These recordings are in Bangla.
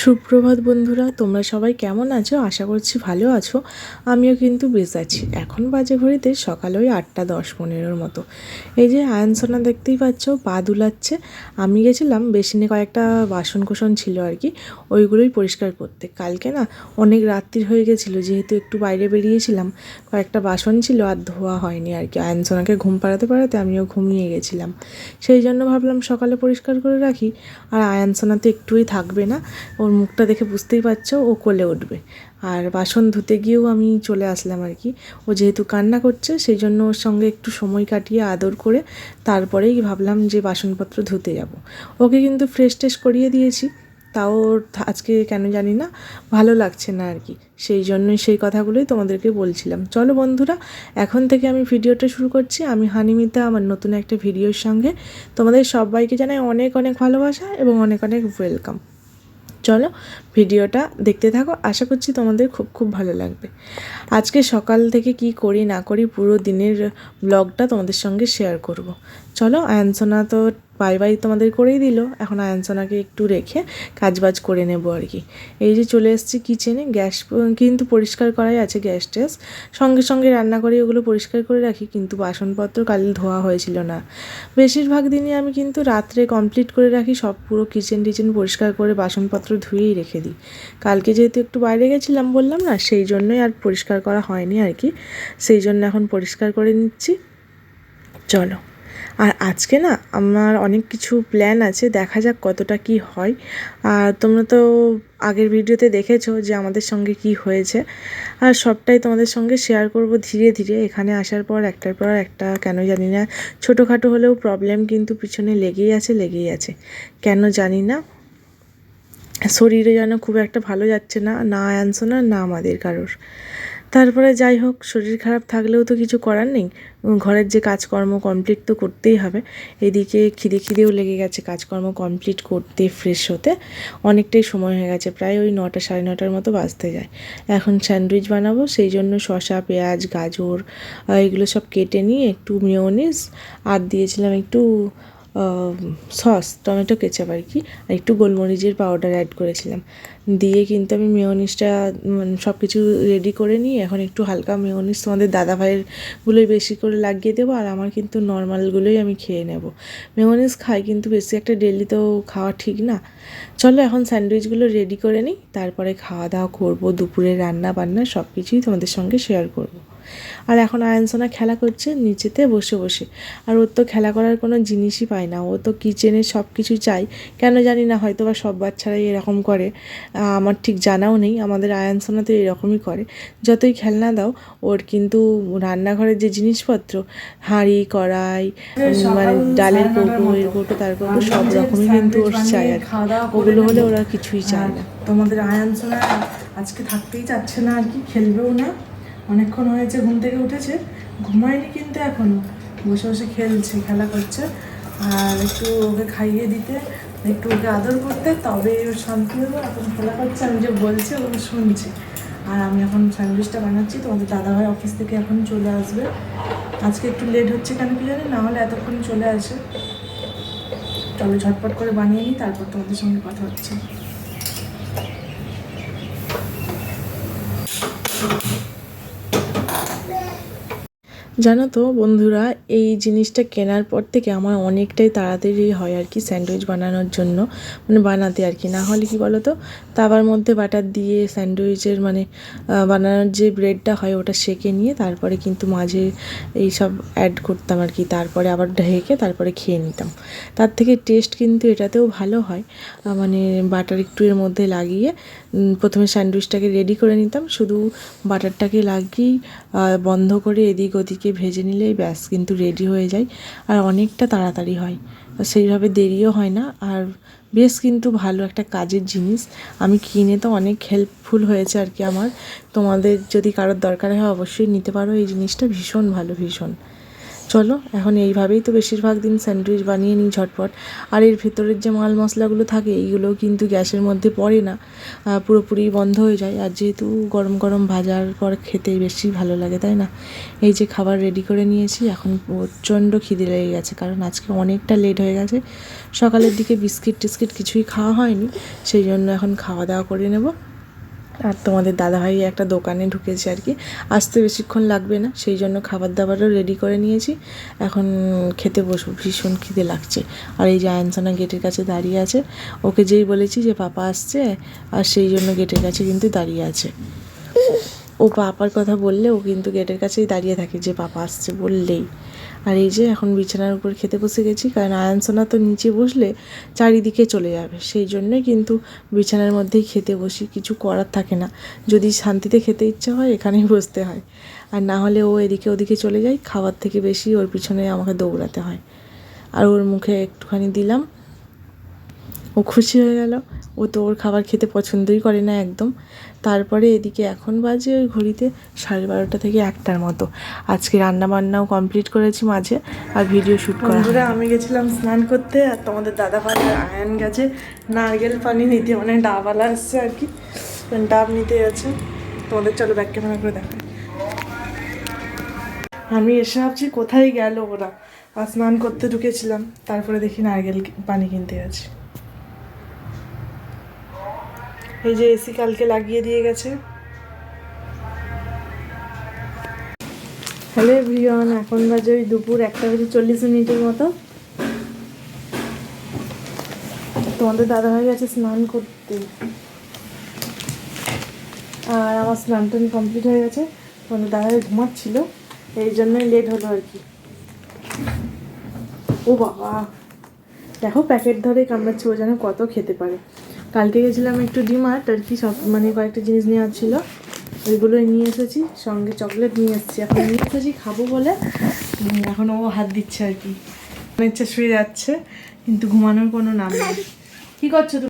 সুপ্রভাত বন্ধুরা, তোমরা সবাই কেমন আছো? আশা করছি ভালো আছো। আমিও কিন্তু বেশ আছি। এখন বাজে ঘড়িতে সকাল ওই আটটা দশ পনেরোর মতো। এই যে আয়নসোনা দেখতেই পাচ্ছ, পা দুলাচ্ছে। আমি গেছিলাম, বেসিনে কয়েকটা বাসন কোসন ছিল আর কি, ওইগুলোই পরিষ্কার করতে। কালকে না অনেক রাত্রির হয়ে গেছিল, যেহেতু একটু বাইরে বেরিয়েছিলাম, কয়েকটা বাসন ছিল আর ধোয়া হয়নি আর কি। আয়নসোনাকে ঘুম পাড়াতে পাড়াতে আমিও ঘুমিয়ে গেছিলাম। সেই জন্য ভাবলাম সকালে পরিষ্কার করে রাখি। আর আয়ানসোনা তো একটুই থাকবে না, ওর মুখটা দেখে বুঝতেই পারছ, ও কোলে উঠবে। আর বাসন ধুতে গিয়েও আমি চলে আসলাম আর কি। ও যেহেতু কান্না করছে, সেই জন্য ওর সঙ্গে একটু সময় কাটিয়ে আদর করে তারপরেই ভাবলাম যে বাসনপত্র ধুতে যাব। ওকে কিন্তু ফ্রেশ ট্রেশ করিয়ে দিয়েছি। তাও ওর আজকে কেন জানি না, ভালো লাগছে না আর কি। সেই জন্যই সেই কথাগুলোই তোমাদেরকে বলছিলাম। চলো বন্ধুরা, এখন থেকে আমি ভিডিওটা শুরু করছি। আমি হানিমিতা, আমার নতুন একটা ভিডিওর সঙ্গে। তোমাদের সবাইকে জানাই অনেক অনেক ভালোবাসা এবং অনেক অনেক ওয়েলকাম চলো ভিডিওটা দেখতে থাকো আশা করছি তোমাদের খুব খুব ভালো লাগবে আজকে সকাল থেকে কি করি না করি পুরো দিনের ব্লগটা তোমাদের সঙ্গে শেয়ার করব। চলো আয়ানসোনা তো বাই বাই তোমাদের করেই দিল। এখন আয়ানসোনাকে একটু রেখে কাজবাজ করে নেব আর কি। এই যে চলে এসেছি কিচেনে, গ্যাস, কিন্তু পরিষ্কার করাই আছে গ্যাস ট্যাস। সঙ্গে সঙ্গে রান্না করে, ওগুলো পরিষ্কার করে রাখি, কিন্তু বাসনপত্র কাল ধোয়া হয়েছিল না। বেশিরভাগ দিনই আমি কিন্তু রাত্রে কমপ্লিট করে রাখি, সব পুরো কিচেন টিচেন পরিষ্কার করে বাসনপত্র ধুয়েই রেখে দিই। কালকে যেহেতু একটু বাইরে গেছিলাম বললাম না, সেই জন্যই আর পরিষ্কার করা হয়নি আর কি। সেই জন্য এখন পরিষ্কার করে নিচ্ছি। চলো। আর আজকে না আমার অনেক কিছু প্ল্যান আছে, দেখা যাক কতটা কি হয়। আর তোমরা তো আগের ভিডিওতে দেখেছ যে আমাদের সঙ্গে কি হয়েছে। আর সবটাই তোমাদের সঙ্গে শেয়ার করব ধীরে ধীরে। এখানে আসার পর, একটার পর একটা, কেন জানি না। ছোটোখাটো হলেও প্রবলেম কিন্তু পিছনে লেগেই আছে লেগেই আছে। কেন জানি না। শরীরে যেন খুব একটা ভালো যাচ্ছে না না না না আমাদের কারোর। তারপরে যাই হোক, শরীর খারাপ থাকলেও তো কিছু করার নেই। ঘরের যে কাজকর্ম কমপ্লিট তো করতেই হবে। এদিকে খিদে খিদেও লেগে গেছে, কাজকর্ম কমপ্লিট করতে ফ্রেশ হতে। অনেকটাই সময় হয়ে গেছে, প্রায় ওই নটা সাড়ে নটার মতো বাজতে যায়। এখন স্যান্ডউইচ বানাবো, সেই জন্য শশা পেঁয়াজ, গাজর এগুলো সব কেটে নিয়ে একটু মেয়োনিজ আর দিয়েছিলাম একটু সস, টমেটো, কেচাপ আর কি, আর একটু গোলমরিচের পাউডার অ্যাড করেছিলাম। দিয়ে কিন্তু আমি মেয়নিসটা মানে সব কিছু রেডি করে নিই এখন একটু হালকা মেয়নিস তোমাদের দাদা ভাইয়েরগুলোই বেশি করে লাগিয়ে দেবো, আর আমার কিন্তু নর্মালগুলোই আমি খেয়ে নেব। মেয়নিস খাই কিন্তু বেশি একটা ডেলি তো খাওয়া ঠিক না। চলো এখন স্যান্ডউইচগুলো রেডি করে নিই, তারপরে খাওয়া দাওয়া করব, দুপুরে রান্না বান্না সব কিছুই তোমাদের সঙ্গে শেয়ার করব। আর এখন আয়নসোনা খেলা করছে নিচেতে বসে বসে। আর ওর তো খেলা করার কোনো জিনিসই পায় না। ও তো কিচেনে সব কিছু চাই কেন জানি না হয়তো বা সব বাচ্চারাই এরকম করে। আমার ঠিক জানাও নেই। আমাদের আয়ানসোনা তো এরকমই করে। যতই খেলনা দাও ওর কিন্তু রান্নাঘরের যে জিনিসপত্র হাঁড়ি কড়াই মানে ডালের কৌটো এর কৌটো তার কৌটো সব রকমই কিন্তু ওর চাই আর ওগুলো হলে ওরা কিছুই চায় না। তোমাদের আয়ানসোনা আজকে থাকতেই চাচ্ছে না আর কি খেলবেও না। অনেকক্ষণ হয়েছে, ঘুম থেকে উঠেছে। ঘুমায়নি কিন্তু এখনও। বসে বসে খেলছে, খেলা করছে। আর একটু ওকে খাইয়ে দিতে, একটু ওকে আদর করতে তবে ওর শান্তি হব এখন খেলা করছে, আমি যে বলছি ওকে শুনছি। আর আমি এখন স্যান্ডউইচটা বানাচ্ছি, তোমাদের দাদাভাই অফিস থেকে এখন চলে আসবে। আজকে একটু লেট হচ্ছে কেন কি জানি, না হলে এতক্ষণ চলে আসে। তবে ঝটপট করে বানিয়ে নিই, তারপর তোমাদের সঙ্গে কথা হচ্ছে। জানো তো বন্ধুরা, এই জিনিসটা কেনার পর থেকে আমার অনেকটাই তাড়াতাড়ি হয় আর কি স্যান্ডউইচ বানানোর জন্য। মানে বানাতে আর কি, না হলে কি বলো তো তাবার মধ্যে বাটার দিয়ে স্যান্ডউইচের মানে বানানোর যে ব্রেডটা হয় ওটা সেকে নিয়ে তারপরে কিন্তু মাঝে এই সব অ্যাড করতাম আর কি। তারপরে আবার ঢেকে তারপরে খেয়ে নিতাম। তার থেকে টেস্ট কিন্তু এটাতেও ভালো হয়। মানে বাটার একটু এর মধ্যে লাগিয়ে প্রথমে স্যান্ডউইচটাকে রেডি করে নিতাম। শুধু বাটারটাকে লাগিয়েই বন্ধ করে এদিক ওদিকে ভেজে নিলেই ব্যাস, কিন্তু রেডি হয়ে যায় আর অনেকটা তাড়াতাড়ি হয়। সেইভাবে দেরিও হয় না। আর বেশ কিন্তু ভালো একটা কাজের জিনিস। আমি কিনে তো অনেক হেল্পফুল হয়েছে আর কি আমার। তোমাদের যদি কারোর দরকার হয় অবশ্যই নিতে পারো। এই জিনিসটা ভীষণ ভালো, ভীষণ। চলো, এখন এইভাবেই তো বেশিরভাগ দিন স্যান্ডউইচ বানিয়ে নিই ঝটপট। আর এর ভেতরের যে মাল মশলাগুলো থাকে এইগুলো কিন্তু গ্যাসের মধ্যে পড়ে না। পুরোপুরি বন্ধ হয়ে যায়। আর যেহেতু গরম গরম ভাজার পর খেতেই বেশি ভালো লাগে, তাই না? এই যে খাবার রেডি করে নিয়েছি, এখন প্রচণ্ড খিদে লেগে গেছে, কারণ আজকে অনেকটা লেট হয়ে গেছে। সকালের দিকে বিস্কিট টিস্কিট কিছুই খাওয়া হয়নি, সেই জন্য এখন খাওয়া দাওয়া করে নেব। আর তোমাদের দাদাভাই একটা দোকানে ঢুকেছে আর কি। আসতে বেশিক্ষণ লাগবে না, সেই জন্য খাবার দাবারও রেডি করে নিয়েছি। এখন খেতে বসবো, ভীষণ খিদে লাগছে। আর এই যে আয়নসানা গেটের কাছে দাঁড়িয়ে আছে, ওকে যেই বলেছি যে পাপা আসছে, আর সেই জন্য গেটের কাছে কিন্তু দাঁড়িয়ে আছে। ও পাপার কথা বললে ও কিন্তু গেটের কাছেই দাঁড়িয়ে থাকে যে পাপা আসছে বললেই। আর এই যে এখন বিছানার উপর খেতে বসে গেছি, কারণ আয়ানসোনা তো নিচে বসলে চারিদিকে চলে যাবে। সেই জন্যই কিন্তু বিছানার মধ্যেই খেতে বসি, কিছু করার থাকে না। যদি শান্তিতে খেতে ইচ্ছা হয়, এখানেই বসতে হয়। আর না হলে ও এদিকে ওদিকে চলে যায়, খাবার থেকে বেশি ওর পিছনে আমাকে দৌড়াতে হয়। আর ওর মুখে একটুখানি দিলাম ও খুশি হয়ে গেল। ও তো ওর খাবার খেতে পছন্দই করে না একদম। তারপরে এদিকে এখন বাজে ওই ঘড়িতে সাড়ে বারোটা থেকে একটার মতো। আজকে রান্না বান্নাও কমপ্লিট করেছি মাঝে আর ভিডিও শ্যুট করা আমি গেছিলাম স্নান করতে আর তোমাদের দাদা ভাই আয়ন গেছে। নারকেল পানি নিতে মানে ডাবওয়ালা আসছে আর কি। ডাব নিতে গেছে তোমাদের চলো ব্যাক ক্যামেরা করে দেখাই। আমি এসে ভাবছি কোথায় গেল ওরা। আর স্নান করতে ঢুকেছিলাম, তারপরে দেখি নারকেল পানি কিনতে গেছে এই যে এসি কালকে লাগিয়ে দিয়ে গেছে। হ্যালো এভরিওয়ান, এখন বাজে ওই দুপুর একটা বেজে চল্লিশ মিনিটের মতো। তোমাদের দাদা হয়ে গেছে স্নান করতে। আর আমার স্নান টান কমপ্লিট হয়ে গেছে। তোমাদের দাদা ঘুমাচ্ছিল, এই জন্যই লেট হলো আর কি। ও বাবা, দেখো প্যাকেট ধরে কামড়াচ্ছে, ও যেন কত খেতে পারে। কালকে গেছিলাম একটু ডিমার্ট, আর কি সব মানে কয়েকটা জিনিস নেওয়ার ছিল। ওইগুলোই নিয়ে এসেছি, সঙ্গে চকলেট নিয়ে এসেছি। এখন নিয়ে এসেছি খাব বলে এখন ও হাত দিচ্ছে আর কি। ইচ্ছা শুয়ে যাচ্ছে, কিন্তু ঘুমানোর কোনো নাম নেই। কী করছ তুমি?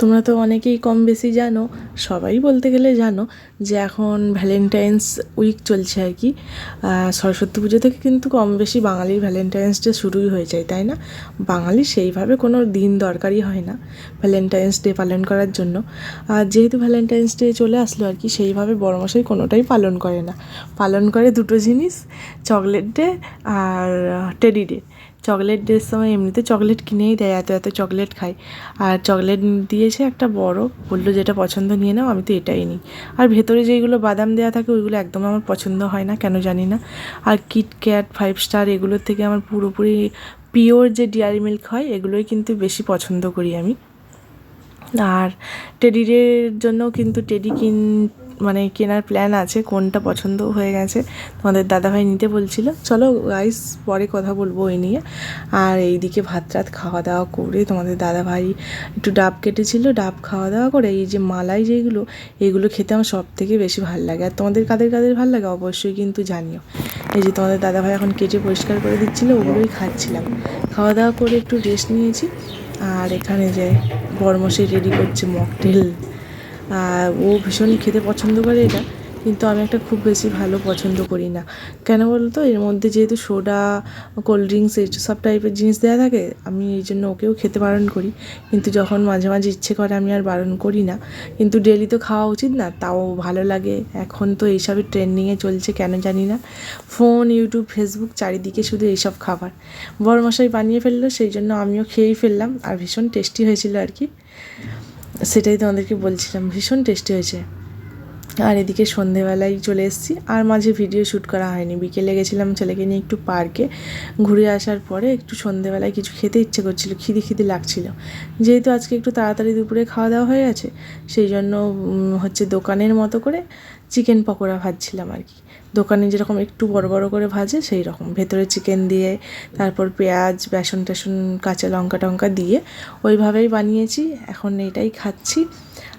তোমরা তো অনেকেই কম বেশি জানো, সবাই বলতে গেলে জানো যে এখন ভ্যালেন্টাইন্স উইক চলছে আর কি। সরস্বতী পুজো থেকে কিন্তু কম বেশি বাঙালির ভ্যালেন্টাইন্স ডে শুরুই হয়ে যায়, তাই না? বাঙালি সেইভাবে কোনো দিন দরকারই হয় না ভ্যালেন্টাইন্স ডে পালন করার জন্য। আর যেহেতু ভ্যালেন্টাইন্স ডে চলে আসলো আর কি, সেইভাবে বড়মশাই কোনোটাই পালন করে না। পালন করে দুটো জিনিস চকলেট ডে আর টেডি ডে চকলেট ডের সময় এমনিতে চকলেট কিনেই দেয়, এত এত চকলেট খাই আর চকলেট দিয়েছে একটা বড়, বলল যেটা পছন্দ নিয়ে নাও, আমি তো এটাই নিই। আর ভেতরে যেগুলো বাদাম দেওয়া থাকে, ওইগুলো একদম আমার পছন্দ হয় না, কেন জানি না। আর কিটক্যাট ফাইভ স্টার এগুলোর থেকে আমার পুরোপুরি পিওর যে ডিয়ারি মিল্ক হয়, এগুলোই কিন্তু বেশি পছন্দ করি আমি। আর টেডির জন্য কিন্তু টেডি কিন মানে কেনার প্ল্যান আছে, কোনটা পছন্দ হয়ে গেছে, তোমাদের দাদাভাই নিতে বলছিল। চলো গাইস পরে কথা বলব ওই নিয়ে। আর এইদিকে ভাত রাত খাওয়া দাওয়া করে তোমাদের দাদাভাই একটু ডাব কেটেছিল, ডাব খাওয়া দাওয়া করে এই যে মালাই যেগুলো, এগুলো খেতে আমার সব থেকে বেশি ভালো লাগে। আর তোমাদের কাদের কাদের ভালো লাগে অবশ্যই কিন্তু জানিও। এই যে তোমাদের দাদাভাই এখন কেটে পরিষ্কার করে দিচ্ছিল, ওগুলোই খাচ্ছিলাম। খাওয়া দাওয়া করে একটু রেস্ট নিয়েছি। আর এখানে যে বরমশাই রেডি করছে মকটেল ও ভীষণ খেতে পছন্দ করে এটা, কিন্তু আমি একটা খুব বেশি ভালো পছন্দ করি না। কেন বলতো? এর মধ্যে যেহেতু সোডা, কোল্ড ড্রিঙ্কস, এই সব টাইপের জিনিস দেওয়া থাকে, আমি এই জন্য ওকেও খেতে বারণ করি। কিন্তু যখন মাঝে মাঝে ইচ্ছে করে আমি আর বারণ করি না। কিন্তু ডেলি তো খাওয়া উচিত না, তাও ভালো লাগে। এখন তো এইসবের ট্রেন্ডিংয়ে চলছে, কেন জানি না। ফোন, ইউটিউব, ফেসবুক চারিদিকে শুধু এইসব খাবার। বড় মশাই বানিয়ে ফেলল, সেই জন্য আমিও খেয়েই ফেললাম, আর ভীষণ টেস্টি হয়েছিল আর কি। সেটাই তোমাদেরকে বলছিলাম, ভীষণ টেস্টি হয়েছে। আর এদিকে সন্ধেবেলায় চলে এসেছি, আর মাঝে ভিডিও শ্যুট করা হয়নি। বিকেলে গেছিলাম ছেলেকে নিয়ে একটু পার্কে ঘুরে আসার পরে একটু সন্ধেবেলায় কিছু খেতে ইচ্ছে করছিল, খিদে খিদে লাগছিল। যেহেতু আজকে একটু তাড়াতাড়ি দুপুরে খাওয়া দাওয়া হয়ে গেছে, সেই জন্য হচ্ছে দোকানের মতো করে চিকেন পকোড়া ভাজছিলাম আর কি। দোকানে যেরকম একটু বড় বড় করে ভাজে সেই রকম ভেতরে চিকেন দিয়ে, তারপর পেঁয়াজ, বেসন টেসন, কাঁচা লঙ্কা টঙ্কা দিয়ে ওইভাবেই বানিয়েছি। এখন এটাই খাচ্ছি।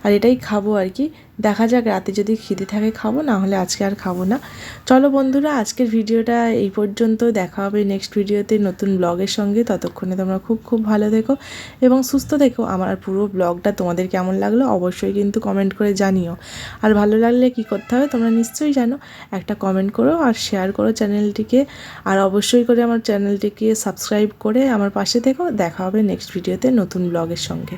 আর এটাই খাব আর কি। দেখা যাক, রাতে যদি খিদে থাকে খাব, না হলে আজকে আর খাব না। চলো বন্ধুরা, আজকের ভিডিওটা এই পর্যন্ত। দেখা হবে নেক্সট ভিডিওতে নতুন ব্লগের সঙ্গে। ততক্ষণে তোমরা খুব খুব ভালো থেকো এবং সুস্থ থেকো। আমার পুরো ব্লগটা তোমাদের কেমন লাগল অবশ্যই কিন্তু কমেন্ট করে জানিও। আর ভালো লাগলে কি করতে হবে তোমরা নিশ্চয়ই জানো। একটা কমেন্ট করো আর শেয়ার করো চ্যানেলটিকে আর অবশ্যই করে আমার চ্যানেলটিকে সাবস্ক্রাইব করে আমার পাশে থেকো। দেখা হবে নেক্সট ভিডিওতে নতুন ব্লগের সঙ্গে।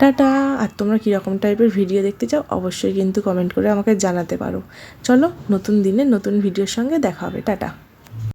টাটা। আর তোমরা কীরকম টাইপের ভিডিও দেখতে চাও, অবশ্যই কিন্তু কমেন্ট করে আমাকে জানাতে পারো। চলো, নতুন দিনে নতুন ভিডিওর সঙ্গে দেখা হবে। টাটা।